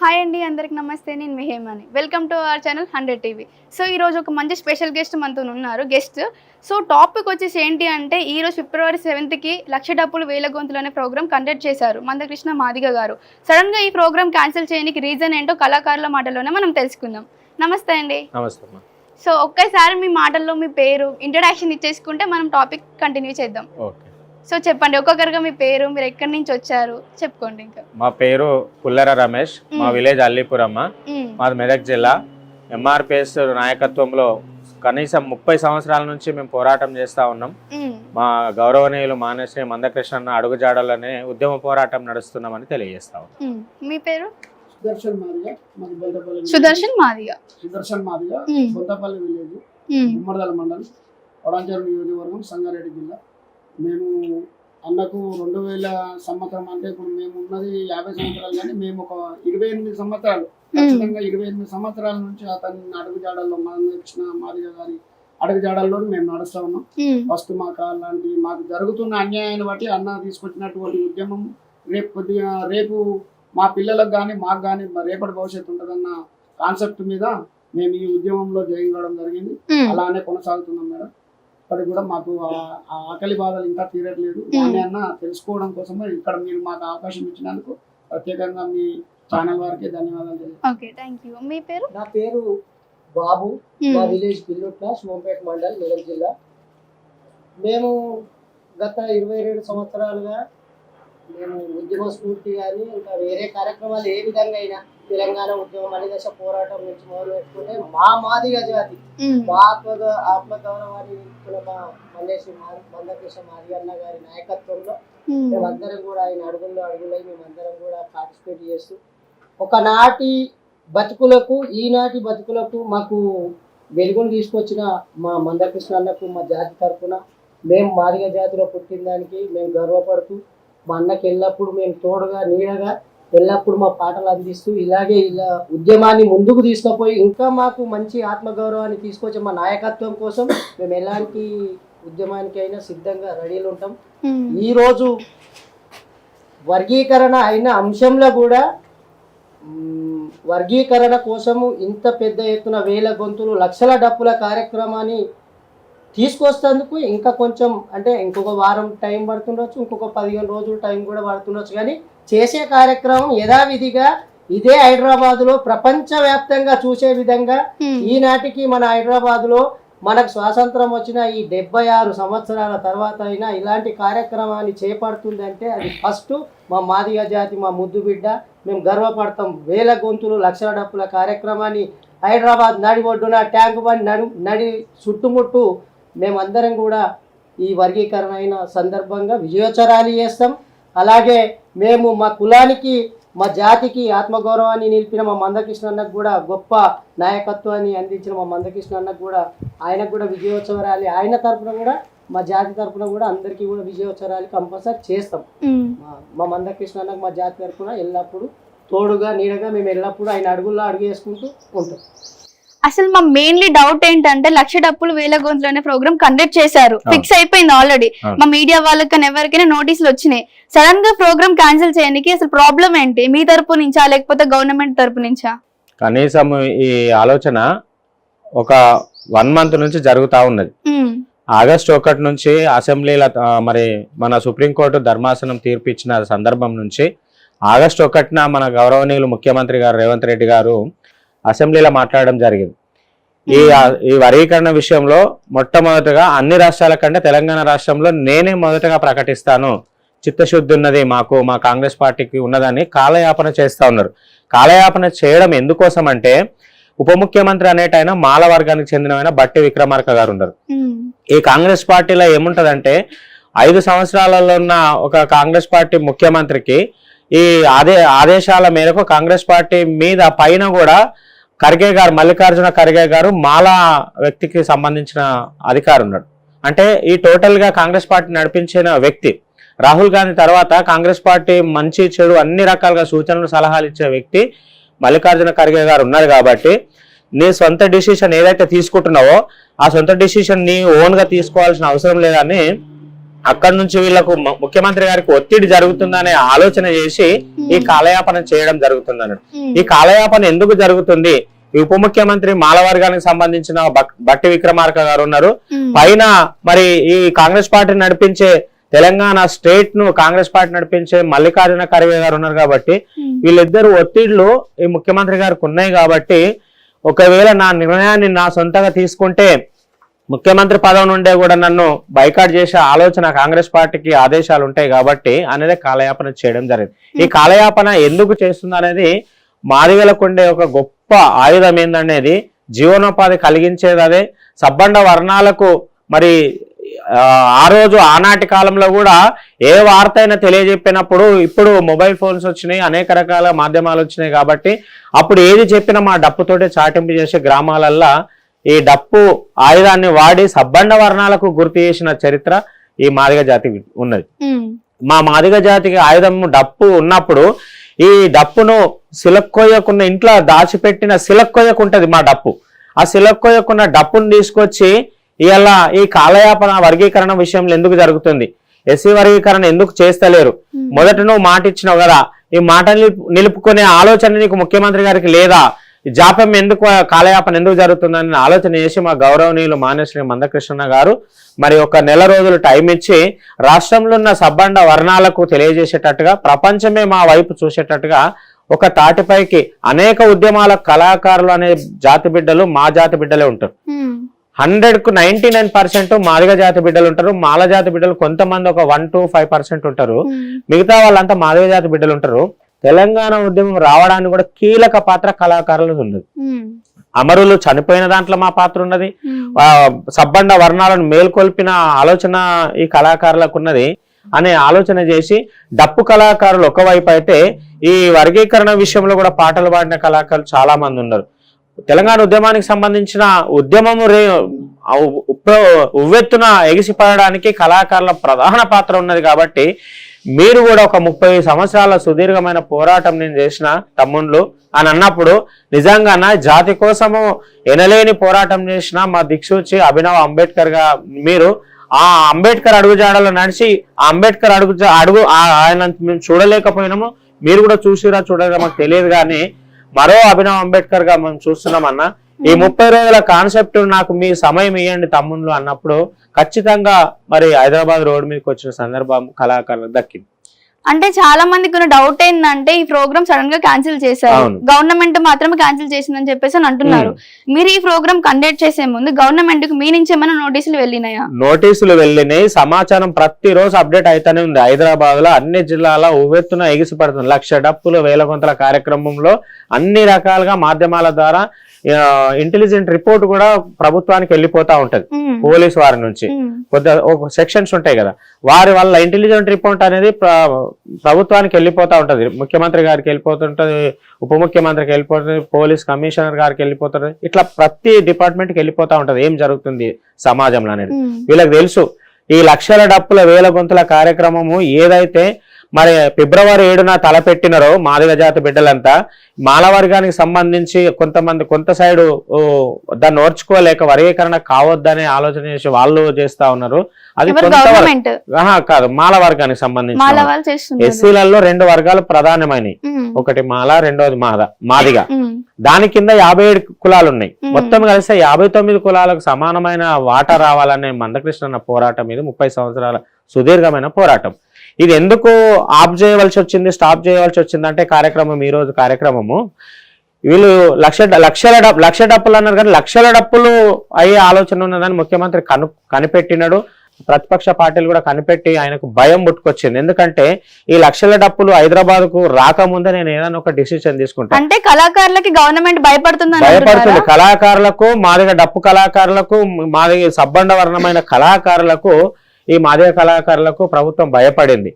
Hi అండి అందరికి నమస్తే నేను మిహేమని. Welcome to our channel hundred TV so ఈరోజు ఒక మంచి స్పెషల్ గెస్ట్ మనతో ఉన్నారు గెస్ట్ సో టాపిక్ వచ్చేసి ఏంటి అంటే ఈ రోజు ఫిబ్రవరి సెవెంత్కి లక్ష డబ్బులు వేల గొంతులు అనే ప్రోగ్రామ్ కండక్ట్ చేశారు మందకృష్ణ మాదిగ గారు. సడన్గా ఈ ప్రోగ్రామ్ క్యాన్సిల్ చేయడానికి రీజన్ ఏంటో కళాకారుల మాటల్లోనే మనం తెలుసుకుందాం. నమస్తే అండి. నమస్తే సో ఒక్కసారి మీ మాటల్లో మీ పేరు ఇంట్రడక్షన్ ఇచ్చేసుకుంటే మనం టాపిక్ కంటిన్యూ చేద్దాం. ఓకే సో చెప్పండి ఒక్కొక్కరుగా మీ పేరు మీరు ఎక్కడి నుంచి వచ్చారు చెప్పుకోండి ఇంకా మా పేరు పుల్లెర రమేష్ మా. విలేజ్ అల్లీపురమ్మ మ్మ్. మాది మెదక్ జిల్లా ఎంఆర్పిఎస్ నాయకత్వంలో కనీసం ముప్పై సంవత్సరాల నుంచి మేము పోరాటం చేస్తూ ఉన్నాం. మా గౌరవనీయులు మానేశ్వరి మందకృష్ణ అడుగుజాడలనే ఉద్యమ పోరాటం నడుస్తున్నామని తెలియజేస్తాం. మీ పేరు సుదర్శన్ మాదిగా. సుదర్శన్ మాదిగా సుదర్శన్ మాదిగా మ్మ్. బొంతపల్లి విలేజ్. గుమ్మడిదల మండలం వడాంచరు నియోజకవర్గం సంగారెడ్డి జిల్లా మేము అన్నకు రెండు వేల సంవత్సరం అంటే ఇప్పుడు మేము ఉన్నది యాభై సంవత్సరాలు కానీ మేము ఒక ఇరవై ఎనిమిది సంవత్సరాలు ఖచ్చితంగా ఇరవై ఎనిమిది సంవత్సరాల నుంచి అతని అడుగు జాడల్లో మన ఇచ్చిన మాదిగ గారి అడుగు జాడల్లో మేము నడుస్తా ఉన్నాం. ఫస్ట్ మాకు అలాంటి మాకు జరుగుతున్న అన్యాయాన్ని బట్టి అన్న తీసుకొచ్చినటువంటి ఉద్యమం రేపు కొద్దిగా రేపు మా పిల్లలకు కానీ మాకు కానీ రేపటి భవిష్యత్తు ఉంటుందన్న కాన్సెప్ట్ మీద మేము ఈ ఉద్యమంలో జాయిన్ కావడం జరిగింది. అలానే కొనసాగుతున్నాం మేడం ఇప్పటికి కూడా మాకు ఆకలి బాధలు ఇంకా తీరట్లేదు. దాన్ని అన్న తెలుసుకోవడం కోసమే ఇక్కడ మీరు మాకు అవకాశం ఇచ్చినందుకు ప్రత్యేకంగా మీ ఛానల్ వారికి ధన్యవాదాలు తెలియజేస్తున్నాను. Okay thank you. మీ పేరు? నా పేరు బాబు. మా. విలేజ్ పిల్లుట్ల శివంపేట మండల్ జిల్లా. మేము గత ఇరవై రెండు సంవత్సరాలుగా మేము ఉద్యమ స్ఫూర్తి కానీ ఇంకా వేరే కార్యక్రమాలు ఏ విధంగా అయినా తెలంగాణ ఉద్యమం అనిదశ పోరాటం నుంచి మొదలు పెట్టుకుంటే మా మాదిగ జాతి. మా ఆత్మ ఆత్మగౌరవాన్ని మల్లేశ్వరి మందకృష్ణ మాదిగన్న గారి నాయకత్వంలో మ్మ్. మేమందరం కూడా ఆయన అడుగుల్లో అడుగులై మేమందరం కూడా పార్టిసిపేట్ చేస్తూ ఒకనాటి బతుకులకు ఈనాటి బతుకులకు మాకు వెలుగును తీసుకొచ్చిన మా మందకృష్ణ అన్నకు మా జాతి తరపున మేము మాదిగ జాతిలో పుట్టిన దానికి మేము గర్వపడుతూ మా అన్నకి ఎల్లప్పుడూ మేము తోడుగా నీడగా ఎల్లప్పుడూ మా పాటలు అందిస్తూ ఇలాగే ఇలా ఉద్యమాన్ని ముందుకు తీసుకుపోయి ఇంకా మాకు మంచి ఆత్మగౌరవాన్ని తీసుకొచ్చే మా నాయకత్వం కోసం మేము ఎలాంటి ఉద్యమానికైనా సిద్ధంగా రెడీలు ఉంటాం. ఈరోజు వర్గీకరణ అయిన అంశంలో కూడా వర్గీకరణ కోసము ఇంత పెద్ద ఎత్తున వేల గొంతులు లక్షల డప్పుల కార్యక్రమాన్ని తీసుకొస్తేందుకు ఇంకా కొంచెం అంటే ఇంకొక వారం టైం పడుతుండొచ్చు ఇంకొక పదిహేను రోజులు టైం కూడా పడుతుండొచ్చు. కానీ చేసే కార్యక్రమం యథావిధిగా ఇదే హైదరాబాదులో ప్రపంచవ్యాప్తంగా చూసే విధంగా. ఈనాటికి మన హైదరాబాద్లో మనకు స్వాతంత్రం వచ్చిన ఈ డెబ్బై ఆరు సంవత్సరాల తర్వాత అయినా ఇలాంటి కార్యక్రమాన్ని చేపడుతుందంటే అది ఫస్ట్ మా మాదిగ జాతి మా ముద్దు బిడ్డ. మేము గర్వపడతాం. వేల గొంతులు లక్షల డప్పుల కార్యక్రమాన్ని హైదరాబాద్ నడి ఒడ్డున ట్యాంక్ బండ్ నడు నడి చుట్టుముట్టు మేమందరం కూడా ఈ వర్గీకరణ అయిన సందర్భంగా విజయోత్సరాలు చేస్తాం. అలాగే మేము మా కులానికి మా జాతికి ఆత్మగౌరవాన్ని నిలిపిన మా మందకృష్ణ అన్నకు కూడా గొప్ప నాయకత్వాన్ని అందించిన మా మందకృష్ణ అన్నకు కూడా ఆయనకు కూడా విజయోత్సవ ర్యాలీ ఆయన తరపున కూడా మా జాతి తరపున కూడా అందరికీ కూడా విజయోత్సవ ర్యాలీ కంపల్సరీ చేస్తాం. మా- మందకృష్ణ అన్నకు మా జాతి తరపున ఎల్లప్పుడూ తోడుగా నీడగా మేము ఎల్లప్పుడూ ఆయన అడుగుల్లో అడుగు వేసుకుంటూ ఉంటాం. అసలు మా మెయిన్లీ డౌట్ ఏంటంటే లక్ష డప్పులు వేల గొంతులు అనే ప్రోగ్రామ్ కండక్ట్ చేశారు. ఫిక్స్ అయిపోయింది ఆల్రెడీ. మా మీడియా వాళ్ళకన్నా ఎవరికైనా నోటీసులు వచ్చినాయి సడన్గా ప్రోగ్రామ్ క్యాన్సిల్ చేయడానికి అసలు ప్రాబ్లం ఏంటి మీ తరపు నుంచా లేకపోతే గవర్నమెంట్ తరపు నుంచా కనీసం ఈ ఆలోచన ఒక వన్ మంత్ నుంచి జరుగుతూ ఉన్నది. ఆగస్టు ఒకటి నుంచి అసెంబ్లీల మరి మన సుప్రీంకోర్టు ధర్మాసనం తీర్పు ఇచ్చిన సందర్భం నుంచి ఆగస్టు ఒకటిన మన గౌరవనీయులు ముఖ్యమంత్రి గారు రేవంత్ రెడ్డి గారు అసెంబ్లీలో మాట్లాడడం జరిగింది. ఈ ఈ వర్గీకరణ విషయంలో మొట్టమొదటగా అన్ని రాష్ట్రాల కంటే తెలంగాణ రాష్ట్రంలో నేనే మొదటగా ప్రకటిస్తాను. చిత్తశుద్ధి ఉన్నది మాకు మా కాంగ్రెస్ పార్టీకి ఉన్నదని కాలయాపన చేస్తా ఉన్నారు. కాలయాపన చేయడం ఎందుకోసం అంటే ఉప ముఖ్యమంత్రి అనేటైన మాల వర్గానికి చెందిన బట్టి విక్రమార్క గారు ఉన్నారు. ఈ కాంగ్రెస్ పార్టీలో ఏముంటదంటే ఐదు సంవత్సరాలలో ఉన్న ఒక కాంగ్రెస్ పార్టీ ముఖ్యమంత్రికి ఈ ఆదే ఆదేశాల మేరకు కాంగ్రెస్ పార్టీ మీద పైన కూడా ఖర్గే గారు మల్లికార్జున ఖర్గే గారు మాలా వ్యక్తికి సంబంధించిన అధికారి ఉన్నాడు అంటే ఈ టోటల్గా కాంగ్రెస్ పార్టీ నడిపించిన వ్యక్తి రాహుల్ గాంధీ తర్వాత కాంగ్రెస్ పార్టీ మంచి చెడు అన్ని రకాలుగా సూచనలు సలహాలు ఇచ్చే వ్యక్తి మల్లికార్జున ఖర్గే గారు ఉన్నారు కాబట్టి నీ సొంత డిసిషన్ ఏదైతే తీసుకుంటున్నావో ఆ సొంత డిసిషన్ నీ ఓన్గా తీసుకోవాల్సిన అవసరం లేదని అక్కడ నుంచి వీళ్ళకు ముఖ్యమంత్రి గారికి ఒత్తిడి జరుగుతుందనే ఆలోచన చేసి ఈ కాలయాపన చేయడం జరుగుతుంది అన్నాడు ఉమ్. ఈ కాలయాపన ఎందుకు జరుగుతుంది ఈ ఉప ముఖ్యమంత్రి మాలవర్గానికి సంబంధించిన బట్టి విక్రమార్క గారు ఉన్నారు ఉమ్. పైన మరి ఈ కాంగ్రెస్ పార్టీ నడిపించే తెలంగాణ స్టేట్ను కాంగ్రెస్ పార్టీ నడిపించే మల్లికార్జున ఖర్గే గారు ఉన్నారు కాబట్టి. వీళ్ళిద్దరు ఒత్తిళ్ళు ఈ ముఖ్యమంత్రి గారికి ఉన్నాయి కాబట్టి ఒకవేళ నా నిర్ణయాన్ని నా సొంతంగా తీసుకుంటే ముఖ్యమంత్రి పదవి నుండే కూడా నన్ను బైకాట్ చేసే ఆలోచన కాంగ్రెస్ పార్టీకి ఆదేశాలు ఉంటాయి కాబట్టి అనేది కాలయాపన చేయడం జరిగింది. ఈ కాలయాపన ఎందుకు చేస్తుంది అనేది మాదిగలకు ఉండే ఒక గొప్ప ఆయుధం ఏందనేది జీవనోపాధి కలిగించేది అదే. సబ్బండ వర్ణాలకు మరి ఆ, ఆ రోజు ఆనాటి కాలంలో కూడా ఏ వార్త అయినా తెలియజెప్పినప్పుడు ఇప్పుడు మొబైల్ ఫోన్స్ వచ్చినాయి అనేక రకాల మాధ్యమాలు వచ్చినాయి కాబట్టి అప్పుడు ఏది చెప్పినా మా డప్పుతోటే చాటింపు చేసే గ్రామాలల్లో ఈ డప్పు ఆయుధాన్ని వాడి సబ్బండ వర్ణాలకు గుర్తు చేసిన చరిత్ర ఈ మాదిగ జాతి ఉన్నది. మా మాదిగ జాతికి ఆయుధం డప్పు ఉన్నప్పుడు ఈ డప్పును సిలక్కోయకున్న ఇంట్లో దాచిపెట్టిన సిలక్కోయకుంటది మా డప్పు. ఆ సిలక్కోయకున్న డప్పును తీసుకొచ్చి ఇలా ఈ కాలయాపన వర్గీకరణ విషయంలో ఎందుకు జరుగుతుంది? ఎస్సీ వర్గీకరణ ఎందుకు చేస్తలేరు. మొదట నువ్వు మాట ఇచ్చినావు కదా. ఈ మాట నిలుపు- నిలుపుకునే ఆలోచన నీకు ముఖ్యమంత్రి గారికి లేదా? ఈ జాప్యం ఎందుకు కాలయాపన ఎందుకు జరుగుతుందని ఆలోచన చేసి మా గౌరవనీయులు మాన్యశ్రీ మందకృష్ణ గారు మరి ఒక నెల రోజులు టైం ఇచ్చి రాష్ట్రంలో ఉన్న సబ్బండ వర్ణాలకు తెలియజేసేటట్టుగా ప్రపంచమే మా వైపు చూసేటట్టుగా ఒక తాటిపైకి అనేక ఉద్యమాల కళాకారులు అనే జాతి బిడ్డలు మా జాతి బిడ్డలే ఉంటారు. హండ్రెడ్కు నైన్టీ నైన్ పర్సెంట్ మాదిగ జాతి బిడ్డలు ఉంటారు మాల జాతి బిడ్డలు కొంతమంది ఒక వన్ టు ఫైవ్ పర్సెంట్ ఉంటారు. మిగతా వాళ్ళంతా మాదిగ జాతి బిడ్డలు ఉంటారు తెలంగాణ ఉద్యమం రావడానికి కూడా కీలక పాత్ర కళాకారులు ఉన్నది. అమరులు చనిపోయిన దాంట్లో మా పాత్ర ఉన్నది. సబ్బండ వర్ణాలను మేల్కొల్పిన ఆలోచన ఈ కళాకారులకు ఉన్నది అనే ఆలోచన చేసి డప్పు కళాకారులు ఒకవైపు అయితే ఈ వర్గీకరణ విషయంలో కూడా పాటలు పాడిన కళాకారులు చాలా మంది ఉన్నారు. తెలంగాణ ఉద్యమానికి సంబంధించిన ఉద్యమము రే ఉవ్వెత్తున ఎగిసిపడడానికి కళాకారుల ప్రధాన పాత్ర ఉన్నది కాబట్టి మీరు కూడా ఒక ముప్పై సంవత్సరాల సుదీర్ఘమైన పోరాటం నేను చేసిన తమ్ముళ్ళు అని అన్నప్పుడు నిజంగా నా జాతి కోసము ఎనలేని పోరాటం చేసిన మా దిక్సూచి అభినవ్ అంబేద్కర్గా మీరు ఆ అంబేద్కర్ అడుగుజాడలో నడిచి ఆ అంబేద్కర్ అడుగు అడుగు ఆయన మేము చూడలేకపోయినాము. మీరు కూడా చూసిరా చూడగా మాకు తెలియదు కానీ మరో అభినవ్ అంబేద్కర్గా మనం చూస్తున్నామన్నా ఈ ముప్పై రోజుల కాన్సెప్ట్ నాకు మీ సమయం ఇవ్వండి తమ్ముళ్ళు అన్నప్పుడు ఖచ్చితంగా మరి హైదరాబాద్ రోడ్ మీదకి వచ్చిన సందర్భం కళాకారులకు దక్కింది. అంటే చాలా మందికి ఉన్న డౌట్ ఏంటంటే ఈ ప్రోగ్రామ్ సడన్గా క్యాన్సిల్ చేశారు. గవర్నమెంట్ మాత్రమే క్యాన్సిల్ చేసిందని చెప్పేసి అని అంటున్నారు. మీరు ఈ ప్రోగ్రామ్ కండక్ట్ చేసే ముందు గవర్నమెంట్కి మీ నుంచి ఏమైనా నోటీసులు వెళ్ళినాయా? నోటీసులు వెళ్ళినాయి. సమాచారం ప్రతిరోజు అప్డేట్ అయితేనే ఉంది. హైదరాబాద్లో అన్ని జిల్లాల ఉవ్వెత్తున ఎగిసిపడుతుంది. లక్ష డప్పులు వేల కొంతల కార్యక్రమంలో అన్ని రకాలుగా మాధ్యమాల ద్వారా ఇంటెలిజెంట్ రిపోర్ట్ కూడా ప్రభుత్వానికి వెళ్ళిపోతా ఉంటది. పోలీస్ వారి నుంచి. కొద్ది సెక్షన్స్ ఉంటాయి కదా. వారి వల్ల ఇంటెలిజెంట్ రిపోర్ట్ అనేది ప్రభుత్వానికి వెళ్ళిపోతా ఉంటది. ముఖ్యమంత్రి గారికి వెళ్ళిపోతుంటది ఉప ముఖ్యమంత్రికి వెళ్ళిపోతుంది పోలీస్ కమిషనర్ గారికి వెళ్ళిపోతుంది ఇట్లా ప్రతి డిపార్ట్మెంట్కి వెళ్ళిపోతా ఉంటది. ఏం జరుగుతుంది సమాజంలో అనేది. వీళ్ళకి తెలుసు. ఈ లక్షల డప్పుల వేల గొంతుల కార్యక్రమము ఏదైతే మరి ఫిబ్రవరి ఏడున తలపెట్టినారో మాదిగ జాతి బిడ్డలంతా మాల వర్గానికి సంబంధించి కొంతమంది కొంత సైడు దాన్ని ఓర్చుకోలేక వర్గీకరణ కావద్దనే ఆలోచన చేసి వాళ్ళు చేస్తా ఉన్నారు. అది కాదు మాల వర్గానికి సంబంధించి ఎస్సీలలో రెండు వర్గాలు ప్రధానమైనవి. ఒకటి మాల రెండోది మాద మాదిగ. దాని కింద యాభై ఏడు కులాలు ఉన్నాయి. మొత్తం కలిస్తే యాభై తొమ్మిది కులాలకు సమానమైన వాటా రావాలనే మందకృష్ణ పోరాటం ఇది ముప్పై సంవత్సరాల సుదీర్ఘమైన పోరాటం. ఇది ఎందుకు ఆఫ్ చేయవలసి వచ్చింది స్టాప్ చేయవలసి వచ్చింది అంటే కార్యక్రమం ఈ రోజు కార్యక్రమము. వీళ్ళు లక్ష లక్షల డబ్బు లక్ష డప్పులు అన్నారు కానీ లక్షల డప్పులు అయ్యే ఆలోచన ఉన్నదని ముఖ్యమంత్రి కను కనిపెట్టినాడు. ప్రతిపక్ష పార్టీలు కూడా కనిపెట్టి ఆయనకు భయం పుట్టుకొచ్చింది. ఎందుకంటే ఈ లక్షల డప్పులు హైదరాబాద్కు రాకముందే నేను ఏదైనా ఒక డిసిషన్ తీసుకుంటాను అంటే కళాకారులకి గవర్నమెంట్ భయపడుతుంది భయపడుతుంది. కళాకారులకు మాదిగ డప్పు కళాకారులకు మాదిగ సబ్బండ వర్ణమైన కళాకారులకు ఈ మాదిగ కళాకారులకు ప్రభుత్వం భయపడింది.